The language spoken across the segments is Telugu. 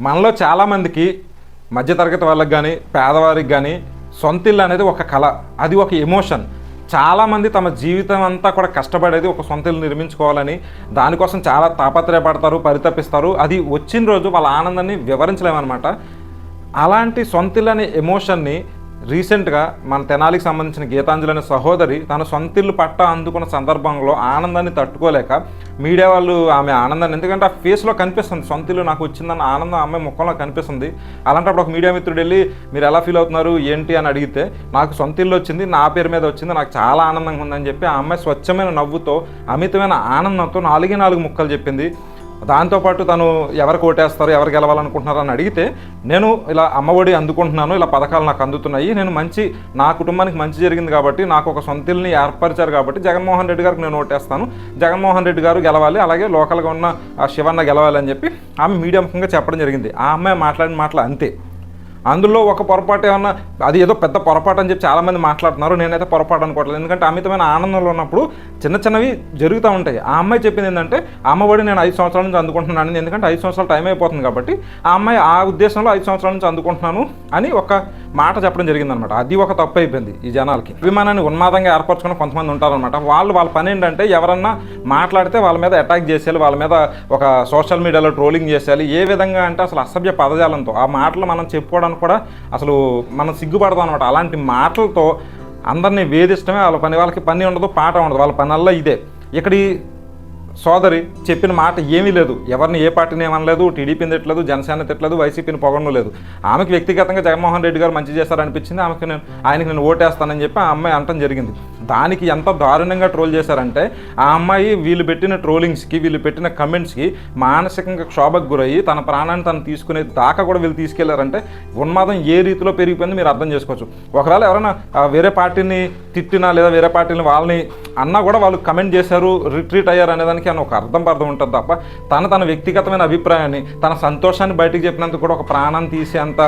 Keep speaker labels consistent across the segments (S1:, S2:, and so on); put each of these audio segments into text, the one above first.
S1: మనలో చాలామందికి మధ్యతరగతి వాళ్ళకి కానీ పేదవారికి కానీ సొంత ఇల్లు అనేది ఒక కళ. అది ఒక ఎమోషన్. చాలామంది తమ జీవితం అంతా కూడా కష్టపడేది ఒక సొంత ఇల్లు నిర్మించుకోవాలని దానికోసం చాలా తాపత్రయపడతారు పరితపిస్తారు. అది వచ్చిన రోజు వాళ్ళ ఆనందాన్ని వివరించలేమన్నమాట. అలాంటి సొంత ఇల్లు అనే ఎమోషన్ని రీసెంట్గా మన తెనాలికి సంబంధించిన గీతాంజలి అనే సహోదరి తన సొంతిల్లు పట్ట అందుకున్న సందర్భంలో ఆనందాన్ని తట్టుకోలేక మీడియా వాళ్ళు ఆమె ఆనందాన్ని ఎందుకంటే ఆ ఫేస్లో కనిపిస్తుంది సొంతిల్లు నాకు వచ్చిందన్న ఆనందం ఆమె ముఖంలో కనిపిస్తుంది. అలాంటప్పుడు ఒక మీడియా మిత్రుడు వెళ్ళి మీరు ఎలా ఫీల్ అవుతున్నారు ఏంటి? అని అడిగితే నాకు సొంతిల్లు వచ్చింది నా పేరు మీద వచ్చింది నాకు చాలా ఆనందంగా ఉందని చెప్పి ఆ అమ్మాయి స్వచ్ఛమైన నవ్వుతో అమితమైన ఆనందంతో నాలుగే నాలుగు ముక్కలు చెప్పింది. దాంతోపాటు తను ఎవరికి ఓటేస్తారు ఎవరు గెలవాలనుకుంటున్నారు అని అడిగితే నేను ఇలా అమ్మఒడి అందుకుంటున్నాను ఇలా పథకాలు నాకు అందుతున్నాయి నేను మంచి నా కుటుంబానికి మంచి జరిగింది కాబట్టి నాకు ఒక సొంతిల్ని ఏర్పరిచారు కాబట్టి జగన్మోహన్ రెడ్డి గారికి నేను ఓటేస్తాను జగన్మోహన్ రెడ్డి గారు గెలవాలి అలాగే లోకల్గా ఉన్న ఆ శివన్న గెలవాలి అని చెప్పి ఆమె మీడియా ముఖంగా చెప్పడం జరిగింది. ఆ అమ్మాయి మాట్లాడిన మాటలు అంతే. అందులో ఒక పొరపాటు ఏమన్నా అది ఏదో పెద్ద పొరపాటు అని చెప్పి చాలామంది మాట్లాడుతున్నారు. నేనైతే పొరపాటు అనుకోవట్లేదు. ఎందుకంటే అమితమైన ఆనందంలో ఉన్నప్పుడు చిన్న చిన్నవి జరుగుతూ ఉంటాయి. ఆ అమ్మాయి చెప్పింది ఏంటంటే అమ్మఒడి నేను ఐదు సంవత్సరాల నుంచి అందుకుంటున్నాను ఎందుకంటే ఐదు సంవత్సరాలు టైం అయిపోతుంది కాబట్టి ఆ అమ్మాయి ఆ ఉద్దేశంలో ఐదు సంవత్సరాల నుంచి అందుకుంటున్నాను అని ఒక మాట చెప్పడం జరిగిందనమాట. అది ఒక తప్పు అయిపోయింది ఈ జనాలకి. అభిమానాన్ని ఉన్మాదంగా ఏర్పరచుకుని కొంతమంది ఉంటారనమాట. వాళ్ళు వాళ్ళ పని ఏంటంటే ఎవరన్నా మాట్లాడితే వాళ్ళ మీద అటాక్ చేసేయాలి వాళ్ళ మీద ఒక సోషల్ మీడియాలో ట్రోలింగ్ చేసేయాలి. ఏ విధంగా అంటే అసలు అసభ్య పదజాలంతో ఆ మాటలు మనం చెప్పుకోవడానికి కూడా అసలు మనం సిగ్గుపడదాం అనమాట. అలాంటి మాటలతో అందరినీ వేధిష్టమే వాళ్ళ పని వాళ్ళకి పని ఉండదు పాట ఉండదు. వాళ్ళ పనల్లా ఇదే. ఇక్కడ సోదరి చెప్పిన మాట ఏమీ లేదు. ఎవరిని ఏ పార్టీని ఏమనలేదు టీడీపీని తిట్టలేదు జనసేన తిట్టలేదు వైసీపీని పొగడం లేదు. ఆమెకి వ్యక్తిగతంగా జగన్మోహన్ రెడ్డి గారు మంచి చేశారనిపించింది. ఆమెకి నేను ఆయనకి నేను ఓటేస్తానని చెప్పి ఆ అమ్మాయి అనటం జరిగింది. దానికి ఎంత దారుణంగా ట్రోల్ చేశారంటే ఆ అమ్మాయి వీళ్ళు పెట్టిన ట్రోలింగ్స్కి వీళ్ళు పెట్టిన కమెంట్స్కి మానసికంగా క్షోభకు గురయ్యి తన ప్రాణాన్ని తను తీసుకునే దాకా కూడా వీళ్ళు తీసుకెళ్ళారంటే ఉన్మాదం ఏ రీతిలో పెరిగిపోయింది మీరు అర్థం చేసుకోవచ్చు. ఒకవేళ ఎవరైనా వేరే పార్టీని తిట్టినా లేదా వేరే పార్టీని వాళ్ళని అన్నా కూడా వాళ్ళు కమెంట్ చేశారు రిట్రీట్ అయ్యారు అనేదానికి అని ఒక అర్థం పర్థం ఉంటుంది తప్ప తన తన వ్యక్తిగతమైన అభిప్రాయాన్ని తన సంతోషాన్ని బయటికి చెప్పినందుకు కూడా ఒక ప్రాణాన్ని తీసేంత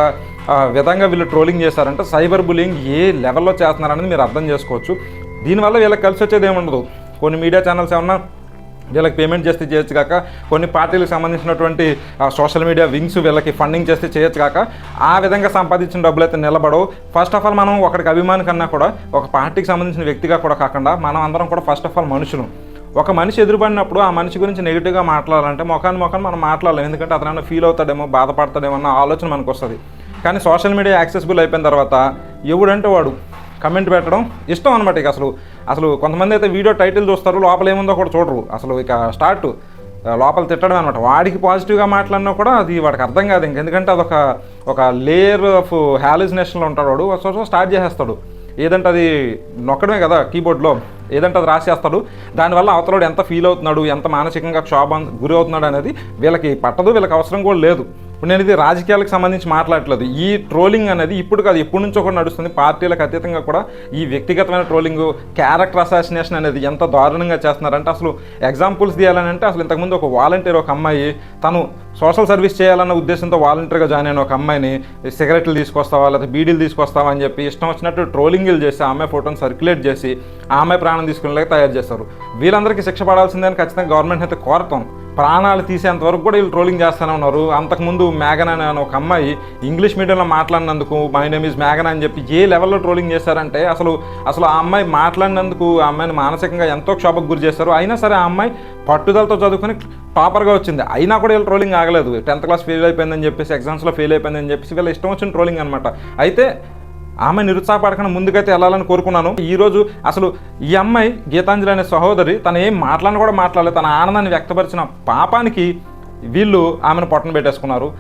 S1: విధంగా వీళ్ళు ట్రోలింగ్ చేశారంటే సైబర్ బులింగ్ ఏ లెవెల్లో చేస్తున్నారనేది మీరు అర్థం చేసుకోవచ్చు. దీనివల్ల వీళ్ళకి కలిసి వచ్చేది ఏముండదు. కొన్ని మీడియా ఛానల్స్ ఏమన్నా వీళ్ళకి పేమెంట్ చేస్తే చేయొచ్చు కాక కొన్ని పార్టీలకు సంబంధించినటువంటి సోషల్ మీడియా వింగ్స్ వీళ్ళకి ఫండింగ్ చేస్తే చేయొచ్చు కాక ఆ విధంగా సంపాదించిన డబ్బులు అయితే నిలబడవు. ఫస్ట్ ఆఫ్ ఆల్ మనం ఒకరికి అభిమాని కన్నా కూడా ఒక పార్టీకి సంబంధించిన వ్యక్తిగా కూడా కాకుండా మనం అందరం కూడా ఫస్ట్ ఆఫ్ ఆల్ మనుషులు. ఒక మనిషి ఎదురుపడినప్పుడు ఆ మనిషి గురించి నెగిటివ్గా మాట్లాడాలంటే ముఖాన్ని ముఖాన్ని మనం మాట్లాడలేము ఎందుకంటే అతనైనా ఫీల్ అవుతాడేమో బాధపడతాడేమో అన్న ఆలోచన మనకు వస్తుంది. కానీ సోషల్ మీడియా యాక్సెసిబుల్ అయిపోయిన తర్వాత ఎవడంటే వాడు. కమెంట్ పెట్టడం ఇష్టం అనమాట ఇక అసలు. అసలు కొంతమంది అయితే వీడియో టైటిల్ చూస్తారు లోపల ఏముందో కూడా చూడరు. అసలు ఇక స్టార్ట్ లోపల తిట్టడం అనమాట వాడికి పాజిటివ్గా మాట్లాడినా కూడా అది వాడికి అర్థం కాదు ఇంక. ఎందుకంటే అదొక ఒక లేయర్ ఆఫ్ హ్యాలిజినేషన్లో ఉంటాడు వాడు. సో సో స్టార్ట్ చేసేస్తాడు. ఏదంటే అది నొక్కడమే కదా కీబోర్డ్లో. ఏదంటే అది రాసేస్తాడు. దానివల్ల అవతలోడు ఎంత ఫీల్ అవుతున్నాడు ఎంత మానసికంగా క్షోభం గురి అవుతున్నాడు అనేది వీళ్ళకి పట్టదు వీళ్ళకి అవసరం కూడా లేదు. ఇప్పుడు నేను ఇది రాజకీయాలకు సంబంధించి మాట్లాడట్లేదు. ఈ ట్రోలింగ్ అనేది ఇప్పుడు కాదు ఎప్పటి నుంచో కూడా నడుస్తుంది. పార్టీలకు అతీతంగా కూడా ఈ వ్యక్తిగతమైన ట్రోలింగ్ క్యారెక్టర్ అసాసినేషన్ అనేది ఎంత దారుణంగా చేస్తున్నారంటే అసలు ఎగ్జాంపుల్స్ తీయాలని అంటే అసలు ఇంతకుముందు ఒక వాలంటీర్ ఒక అమ్మాయి తను సోషల్ సర్వీస్ చేయాలన్న ఉద్దేశంతో వాలంటీర్గా జాయిన్ అయిన ఒక అమ్మాయిని సిగరెట్లు తీసుకొస్తావా లేదా బీడీలు తీసుకొస్తావా అని చెప్పి ఇష్టం వచ్చినట్టు ట్రోలింగ్లు చేసి ఆమె ఫోటోని సర్క్యులేట్ చేసి ఆమె ప్రాణం తీసుకునేలాగా తయారు చేస్తారు. వీళ్ళందరికీ శిక్ష పడాల్సిందని ఖచ్చితంగా గవర్నమెంట్ అయితే కోరతాం ప్రాణాలు తీసేంత వరకు కూడా వీళ్ళు ట్రోలింగ్ చేస్తూనే ఉన్నారు. అంతకుముందు మేఘన్ అనే ఒక అమ్మాయి ఇంగ్లీష్ మీడియంలో మాట్లాడినందుకు మై నేమ్ ఈజ్ మేఘన్ అని చెప్పి ఏ లెవెల్లో ట్రోలింగ్ చేశారంటే అసలు అసలు ఆ అమ్మాయి మాట్లాడినందుకు ఆ అమ్మాయిని మానసికంగా ఎంతో క్షోభకు గురి చేశారు. అయినా సరే ఆ అమ్మాయి పట్టుదలతో చదువుకొని టాపర్గా వచ్చింది. అయినా కూడా వీళ్ళు ట్రోలింగ్ ఆగలేదు. టెన్త్ క్లాస్ ఫెయిల్ అయిపోయిందని చెప్పేసి ఎగ్జామ్స్లో ఫెయిల్ అయిపోయిందని చెప్పేసి వీళ్ళ ఇష్టం వచ్చిన ట్రోలింగ్ అనమాట అయితే ఆమె నిరుత్సాహపడకుండా ముందుకైతే వెళ్ళాలని కోరుకున్నాను. ఈరోజు అసలు ఈ అమ్మాయి గీతాంజలి అనే సహోదరి తను ఏం మాట్లాడిన కూడా మాట్లాడలేదు. తన ఆనందాన్ని వ్యక్తపరిచిన పాపానికి వీళ్ళు ఆమెను పొట్టన పెట్టేసుకున్నారు.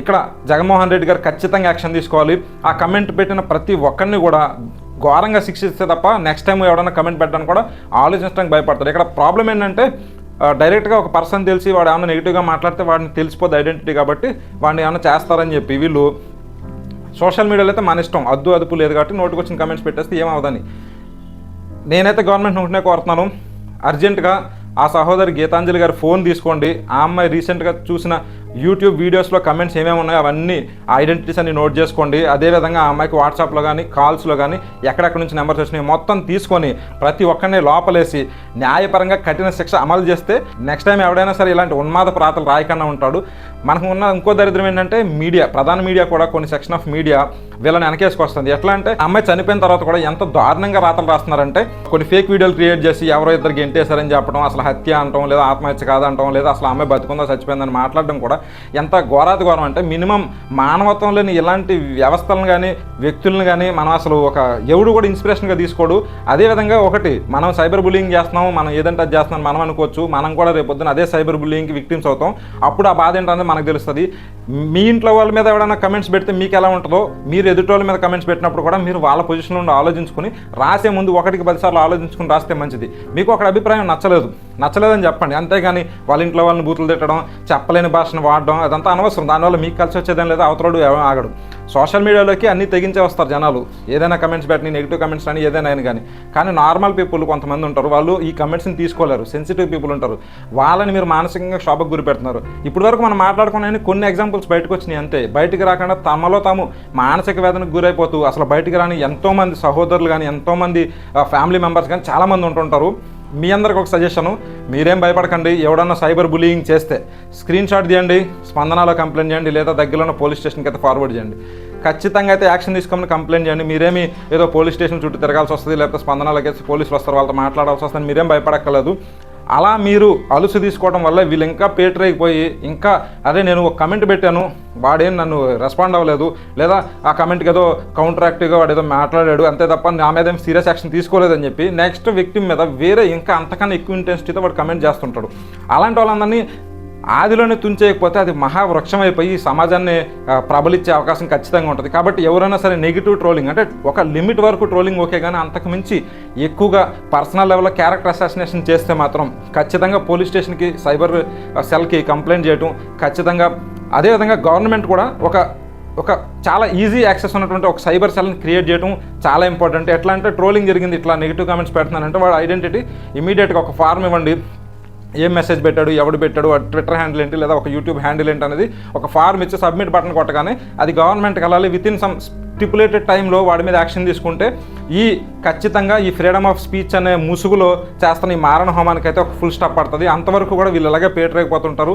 S1: ఇక్కడ జగన్మోహన్ రెడ్డి గారు ఖచ్చితంగా యాక్షన్ తీసుకోవాలి. ఆ కమెంట్ పెట్టిన ప్రతి ఒక్కరిని కూడా ఘోరంగా శిక్షిస్తే తప్ప నెక్స్ట్ టైం ఎవడన్నా కమెంట్ పెట్టడానికి కూడా ఆలోచించడానికి భయపడతారు. ఇక్కడ ప్రాబ్లం ఏంటంటే డైరెక్ట్గా ఒక పర్సన్ తెలిసి వాడు ఏమైనా నెగిటివ్గా మాట్లాడితే వాడిని తెలిసిపోద్ది ఐడెంటిటీ కాబట్టి వాడిని ఏమైనా చేస్తారని చెప్పి వీళ్ళు సోషల్ మీడియాలో అయితే మన ఇష్టం. అద్దు అదుపు లేదు కాబట్టి నోటికి వచ్చిన కమెంట్స్ పెట్టేస్తే ఏమవుదని నేనైతే గవర్నమెంట్ ఉంటేనే కోరుతున్నాను. అర్జెంటుగా ఆ సహోదరి గీతాంజలి గారి ఫోన్ తీసుకోండి. ఆ అమ్మాయి రీసెంట్గా చూసిన యూట్యూబ్ వీడియోస్లో కమెంట్స్ ఏమేమి ఉన్నాయో అవన్నీ ఐడెంటిటీస్ అన్ని నోట్ చేసుకోండి. అదేవిధంగా ఆ అమ్మాయికి వాట్సాప్లో కానీ కాల్స్లో కానీ ఎక్కడెక్కడ నుంచి నెంబర్స్ వచ్చినాయి మొత్తం తీసుకొని ప్రతి ఒక్కరిని లోపలేసి న్యాయపరంగా కఠిన శిక్ష అమలు చేస్తే నెక్స్ట్ టైం ఎవడైనా సరే ఇలాంటి ఉన్మాద ప్రాతలు రాయకుండా ఉంటాడు. మనకు ఉన్న ఇంకో దరిద్రం ఏంటంటే మీడియా ప్రధాన మీడియా కూడా కొన్ని సెక్షన్ ఆఫ్ మీడియా వీళ్ళని వెనకేసుకొస్తుంది. ఎట్లా అంటే అమ్మాయి చనిపోయిన తర్వాత కూడా ఎంత దారుణంగా రాతలు రాస్తున్నారంటే కొన్ని ఫేక్ వీడియోలు క్రియేట్ చేసి ఎవరో ఇద్దరు గెంటేశారని చెప్పడం అసలు హత్య అంటాం లేదా ఆత్మహత్య కాదంటాం లేదా అసలు అమ్మాయి బతుకుందో చచ్చిపోయిందని మాట్లాడడం కూడా ఎంత ఘోరాతి ఘోరం అంటే మినిమం మానవత్వం లేని ఇలాంటి వ్యవస్థలను కానీ వ్యక్తులను కానీ మనం అసలు ఒక ఎవడు కూడా ఇన్స్పిరేషన్గా తీసుకోడు. అదేవిధంగా ఒకటి మనం సైబర్ బుల్లింగ్ చేస్తున్నాం మనం ఏదంటే అది చేస్తున్నాం మనం అనుకోవచ్చు. మనం కూడా రేపొద్దున అదే సైబర్ బుల్లింగ్కి విక్టిమ్స్ అవుతాం. అప్పుడు ఆ బాధ ఏంటనేది మనకు తెలుస్తుంది. మీ ఇంట్లో వాళ్ళ మీద ఎవరైనా కమెంట్స్ పెడితే మీకు ఎలా ఉంటుందో మీరు ఎదుటి మీద కమెంట్స్ పెట్టినప్పుడు కూడా మీరు వాళ్ళ పొజిషన్ నుండి ఆలోచించుకుని రాసే ముందు ఒకటికి పదిసార్లు ఆలోచించుకుని రాస్తే మంచిది. మీకు ఒక అభిప్రాయం నచ్చలేదు. నచ్చలేదని చెప్పండి. అంతేగాని వాళ్ళ ఇంట్లో వాళ్ళని బూతులు తిట్టడం చెప్పలేని భాషను వాడడం అదంతా అనవసరం. దానివల్ల మీకు కలిసి వచ్చేదేం లేదా అవతలడు ఎవరు ఆగడు. సోషల్ మీడియాలోకి అన్నీ తెగించే వస్తారు జనాలు. ఏదైనా కమెంట్స్ పెట్టిన నెగిటివ్ కమెంట్స్ అని ఏదైనా అయినా కానీ. కానీ నార్మల్ పీపుల్ కొంతమంది ఉంటారు. వాళ్ళు ఈ కమెంట్స్ని తీసుకోలేరు. సెన్సిటివ్ పీపుల్ ఉంటారు. వాళ్ళని మీరు మానసికంగా షాపకు గురి పెడుతున్నారు. ఇప్పటి వరకు మనం మాట్లాడుకునే కొన్ని ఎగ్జాంపుల్స్ బయటకు వచ్చినాయి అంతే. బయటికి రాకుండా తమలో తాము మానసిక వేదనకు గురైపోతూ అసలు బయటికి రాని ఎంతోమంది సహోదరులు కానీ ఎంతోమంది ఫ్యామిలీ మెంబర్స్ కానీ చాలామంది ఉంటుంటారు. మీ అందరికి ఒక సజెషను మీరేం భయపడకండి ఎవడన్నా సైబర్ బులీయింగ్ చేస్తే స్క్రీన్ షాట్ తీయండి స్పందనలో కంప్లైంట్ చేయండి లేదా దగ్గరలో ఉన్న పోలీస్ స్టేషన్కి అయితే ఫార్వర్డ్ చేయండి. ఖచ్చితంగా అయితే యాక్షన్ తీసుకోమని కంప్లైంట్ చేయండి. మీరేమి ఏదో పోలీస్ స్టేషన్ చుట్టూ తిరగాల్సి వస్తుంది లేకపోతే స్పందనలోకి వచ్చి పోలీసులు వస్తారు వాళ్ళతో మాట్లాడాల్సి వస్తుంది మీరేం భయపడక్కర్లేదు. అలా మీరు అలుసు తీసుకోవడం వల్ల వీళ్ళు ఇంకా పేటర్ అయిపోయి ఇంకా అదే నేను ఒక కమెంట్ పెట్టాను. వాడేం నన్ను రెస్పాండ్ అవ్వలేదు. లేదా ఆ కమెంట్కి ఏదో కౌంటర్ యాక్టివ్గా వాడు ఏదో మాట్లాడాడు. అంతే తప్ప నా మీద ఏం సీరియస్ యాక్షన్ తీసుకోలేదని చెప్పి నెక్స్ట్ వ్యక్తి మీద వేరే ఇంకా అంతకన్నా ఎక్కువ ఇంటెన్సిటీతో వాడు కమెంట్ చేస్తుంటాడు. అలాంటి వాళ్ళందరినీ ఆదిలోనే తుంచేయకపోతే అది మహావృక్షం అయిపోయి సమాజాన్ని ప్రబలిచ్చే అవకాశం ఖచ్చితంగా ఉంటుంది. కాబట్టి ఎవరైనా సరే నెగిటివ్ ట్రోలింగ్ అంటే ఒక లిమిట్ వరకు ట్రోలింగ్ ఓకే కానీ అంతకు మించి ఎక్కువగా పర్సనల్ లెవెల్లో క్యారెక్టర్ అసాసినేషన్ చేస్తే మాత్రం ఖచ్చితంగా పోలీస్ స్టేషన్కి సైబర్ సెల్కి కంప్లైంట్ చేయటం ఖచ్చితంగా అదేవిధంగా గవర్నమెంట్ కూడా ఒక ఒక చాలా ఈజీ యాక్సెస్ ఉన్నటువంటి ఒక సైబర్ సెల్ని క్రియేట్ చేయడం చాలా ఇంపార్టెంట్ ఎట్లా అంటే ట్రోలింగ్ జరిగింది ఇట్లా నెగిటివ్ కామెంట్స్ పెడుతున్నానంటే వాడు ఐడెంటిటీ ఇమీడియట్గా ఒక ఫార్మ్ ఇవ్వండి. ఏం మెసేజ్ పెట్టాడు ఎవడు పెట్టాడు ఆ ట్విట్టర్ హ్యాండిల్ ఏంటి లేదా ఒక యూట్యూబ్ హ్యాండిల్ ఏంటి అనేది ఒక ఫార్మ్ ఇచ్చి సబ్మిట్ బటన్ కొట్టగానే అది గవర్నమెంట్కి వెళ్ళాలి విత్ ఇన్ సమ్ స్టిపులేటెడ్ టైంలో వాడి మీద యాక్షన్ తీసుకుంటే ఈ ఖచ్చితంగా ఈ ఫ్రీడమ్ ఆఫ్ స్పీచ్ అనే ముసుగులో చేస్తున్న ఈ మారణ హోమానికి అయితే ఒక ఫుల్ స్టాప్ పడుతుంది. అంతవరకు కూడా వీళ్ళు ఇలాగే పేటరేకపోతుంటారు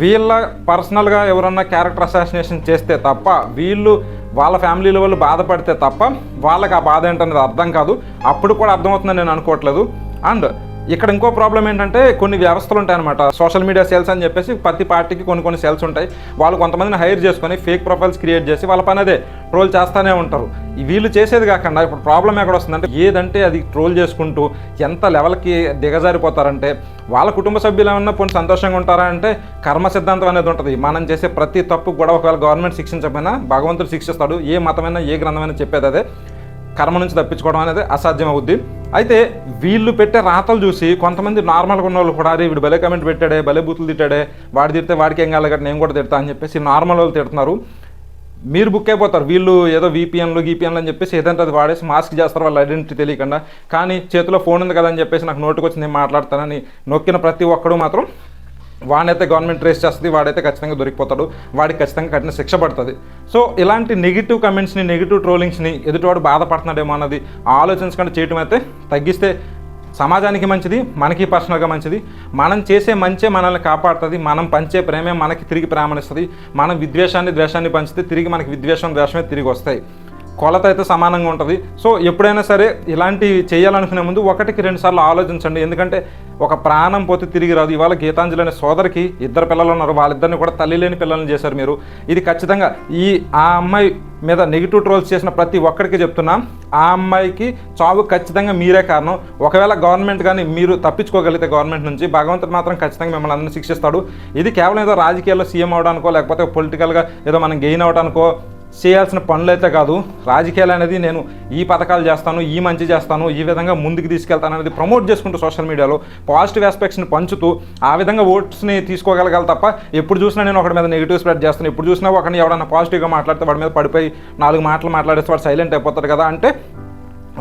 S1: వీళ్ళ పర్సనల్గా ఎవరన్నా క్యారెక్టర్ అసాసినేషన్ చేస్తే తప్ప వీళ్ళు వాళ్ళ ఫ్యామిలీలో వాళ్ళు బాధపడితే తప్ప వాళ్ళకి ఆ బాధ ఏంటనేది అర్థం కాదు. అప్పుడు కూడా అర్థమవుతుందని నేను అనుకోవట్లేదు. అండ్ ఇక్కడ ఇంకో ప్రాబ్లం ఏంటంటే కొన్ని వ్యవస్థలు ఉంటాయన్నమాట. సోషల్ మీడియా సేల్స్ అని చెప్పేసి ప్రతి పార్టీకి కొన్ని కొన్ని సేల్స్ ఉంటాయి. వాళ్ళు కొంతమందిని హైర్ చేసుకొని ఫేక్ ప్రొఫైల్స్ క్రియేట్ చేసి వాళ్ళ పని అదే ట్రోల్ చేస్తూనే ఉంటారు. వీళ్ళు చేసేది కాకుండా ఇప్పుడు ప్రాబ్లం ఎక్కడ వస్తుందంటే ఏదంటే అది ట్రోల్ చేసుకుంటూ ఎంత లెవెల్కి దిగజారిపోతారంటే వాళ్ళ కుటుంబ సభ్యులు ఏమన్నా కొన్ని సంతోషంగా ఉంటారా అంటే కర్మ సిద్ధాంతం అనేది ఉంటుంది. మనం చేసే ప్రతి తప్పు కూడా ఒకవేళ గవర్నమెంట్ శిక్షించకపోయినా భగవంతుడు శిక్షిస్తాడు. ఏ మతమైనా ఏ గ్రంథమైనా చెప్పేది అదే. కర్మ నుంచి తప్పించుకోవడం అనేది అసాధ్యం అవుద్ది అయితే వీళ్ళు పెట్టే రాతలు చూసి కొంతమంది నార్మల్గా ఉన్న వాళ్ళు కూడా అరే వీడు భలే కమెంట్ పెట్టాడే భలే బూతులు తిట్టాడే వాడు తిడితే వాడికి ఏం కాలేదు నేను కూడా తిడతా అని చెప్పేసి నార్మల్ వాళ్ళు తిడుతున్నారు. మీరు బుక్ అయిపోతారు. వీళ్ళు ఏదో వీపీఎన్లు గీపీఎన్లు అని చెప్పేసి ఏదంటే అది వాడేసి మాస్క్ చేస్తారు వాళ్ళ ఐడెంటిటీ తెలియకుండా. కానీ చేతిలో ఫోన్ ఉంది కదా అని చెప్పేసి నాకు నోటుకు వచ్చి నేను మాట్లాడతానని నొక్కిన ప్రతి ఒక్కడు మాత్రం వాడైతే గవర్నమెంట్ ట్రేస్ చేస్తుంది వాడైతే ఖచ్చితంగా దొరికిపోతాడు వాడికి ఖచ్చితంగా కఠిన శిక్ష పడుతుంది. సో ఇలాంటి నెగిటివ్ కమెంట్స్ని నెగిటివ్ ట్రోలింగ్స్ని ఎదుటివాడు బాధపడుతున్నాడేమో అన్నది ఆలోచించకుండా చేయటం అయితే తగ్గిస్తే సమాజానికి మంచిది మనకి పర్సనల్గా మంచిది. మనం చేసే మంచే మనల్ని కాపాడుతుంది మనం పంచే ప్రేమే మనకి తిరిగి ప్రేమనిస్తుంది మనం విద్వేషాన్ని ద్వేషాన్ని పంచితే తిరిగి మనకి విద్వేషం ద్వేషమే తిరిగి వస్తాయి. కొలత అయితే సమానంగా ఉంటుంది. సో ఎప్పుడైనా సరే ఇలాంటివి చేయాలనుకునే ముందు ఒకటికి రెండు సార్లు ఆలోచించండి. ఎందుకంటే ఒక ప్రాణం పోతే తిరిగి రాదు. ఇవాళ గీతాంజలి అనే సోదరికి ఇద్దరు పిల్లలు ఉన్నారు. వాళ్ళిద్దరిని కూడా తల్లి లేని పిల్లల్ని చేశారు మీరు. ఇది ఖచ్చితంగా ఈ ఆ అమ్మాయి మీద నెగిటివ్ ట్రోల్స్ చేసిన ప్రతి ఒక్కరికి చెప్తున్నా ఆ అమ్మాయికి చావు ఖచ్చితంగా మీరే కారణం. ఒకవేళ గవర్నమెంట్ కానీ మీరు తప్పించుకోగలిగితే గవర్నమెంట్ నుంచి భగవంతుడు మాత్రం ఖచ్చితంగా మిమ్మల్ని అందరినీ శిక్షిస్తాడు. ఇది కేవలం ఏదో రాజకీయాల్లో సీఎం అవడానికో లేకపోతే పొలిటికల్గా ఏదో మనం గెయిన్ అవడానికో చేయాల్సిన పనులు అయితే కాదు రాజకీయాలు అనేది నేను ఈ పథకాలు చేస్తాను ఈ మంచి చేస్తాను ఈ విధంగా ముందుకు తీసుకెళ్తాను అనేది ప్రమోట్ చేసుకుంటూ సోషల్ మీడియాలో పాజిటివ్ ఆస్పెక్ట్స్ని పంచుతూ ఆ విధంగా ఓట్స్ని తీసుకోగలగాలి తప్ప ఎప్పుడు చూసినా నేను ఒకటి మీద నెగిటివ్ స్ప్రెడ్ చేస్తాను ఎప్పుడు చూసినా ఒకరిని ఎవడన్నా పాజిటివ్గా మాట్లాడితే వాడి మీద పడిపోయి నాలుగు మాటలు మాట్లాడేస్తే వాడు సైలెంట్ అయిపోతాడు కదా. అంటే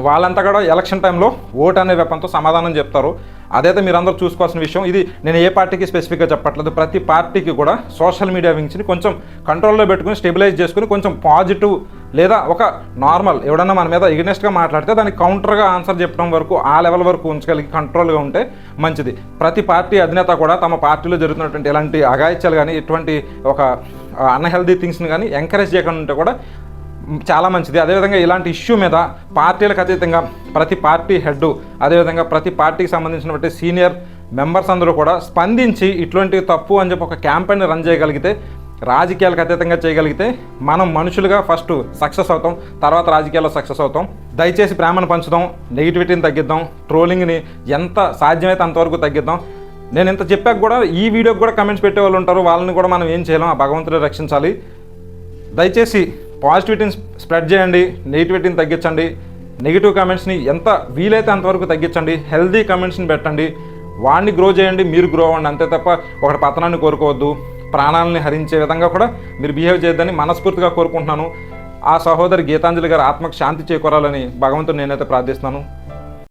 S1: వాళ్ళంతా కూడా ఎలక్షన్ టైంలో ఓట్ అనే వెపంతో సమాధానం చెప్తారు. అదైతే మీరందరూ చూసుకోవాల్సిన విషయం. ఇది నేను ఏ పార్టీకి స్పెసిఫిక్గా చెప్పట్లేదు. ప్రతి పార్టీకి కూడా సోషల్ మీడియా వింగ్స్ని కొంచెం కంట్రోల్లో పెట్టుకుని స్టెబిలైజ్ చేసుకుని కొంచెం పాజిటివ్ లేదా ఒక నార్మల్ ఎవడన్నా మన మీద ఎగ్నెస్ట్గా మాట్లాడితే దానికి కౌంటర్గా ఆన్సర్ చెప్పడం వరకు ఆ లెవెల్ వరకు ఉంచగలిగి కంట్రోల్గా ఉంటే మంచిది. ప్రతి పార్టీ అధినేత కూడా తమ పార్టీలో జరుగుతున్నటువంటి ఎలాంటి అగాయిత్యాలు కానీ ఇటువంటి ఒక అన్హెల్దీ థింగ్స్ని కానీ ఎంకరేజ్ చేయకుండా ఉంటే కూడా చాలా మంచిది. అదేవిధంగా ఇలాంటి ఇష్యూ మీద పార్టీలకు అతీతంగా ప్రతి పార్టీ హెడ్ అదేవిధంగా ప్రతి పార్టీకి సంబంధించినటువంటి సీనియర్ మెంబర్స్ అందరూ కూడా స్పందించి ఇటువంటి తప్పు అని చెప్పి ఒక క్యాంపెయిన్ రన్ చేయగలిగితే రాజకీయాలకు అతీతంగా చేయగలిగితే మనం మనుషులుగా ఫస్ట్ సక్సెస్ అవుతాం తర్వాత రాజకీయాల్లో సక్సెస్ అవుతాం. దయచేసి ప్రేమను పంచుదాం నెగిటివిటీని తగ్గిద్దాం ట్రోలింగ్ని ఎంత సాధ్యమైతే అంతవరకు తగ్గిద్దాం. నేను ఇంత చెప్పాక కూడా ఈ వీడియోకి కూడా కమెంట్స్ పెట్టే వాళ్ళు ఉంటారు. వాళ్ళని కూడా మనం ఏం చేయలేం. ఆ భగవంతుడు రక్షించాలి. దయచేసి పాజిటివిటీని స్ప్రెడ్ చేయండి నెగిటివిటీని తగ్గించండి. నెగిటివ్ కమెంట్స్ని ఎంత వీలైతే అంతవరకు తగ్గించండి హెల్దీ కమెంట్స్ని పెట్టండి. వాడిని గ్రో చేయండి మీరు గ్రో అవ్వండి. అంతే తప్ప ఒకటి పతనాన్ని కోరుకోవద్దు ప్రాణాలని హరించే విధంగా కూడా మీరు బిహేవ్ చేయొద్దని మనస్ఫూర్తిగా కోరుకుంటున్నాను. ఆ సహోదరి గీతాంజలి గారు ఆత్మకు శాంతి చేకూరాలని భగవంతుడు నేనైతే ప్రార్థిస్తున్నాను.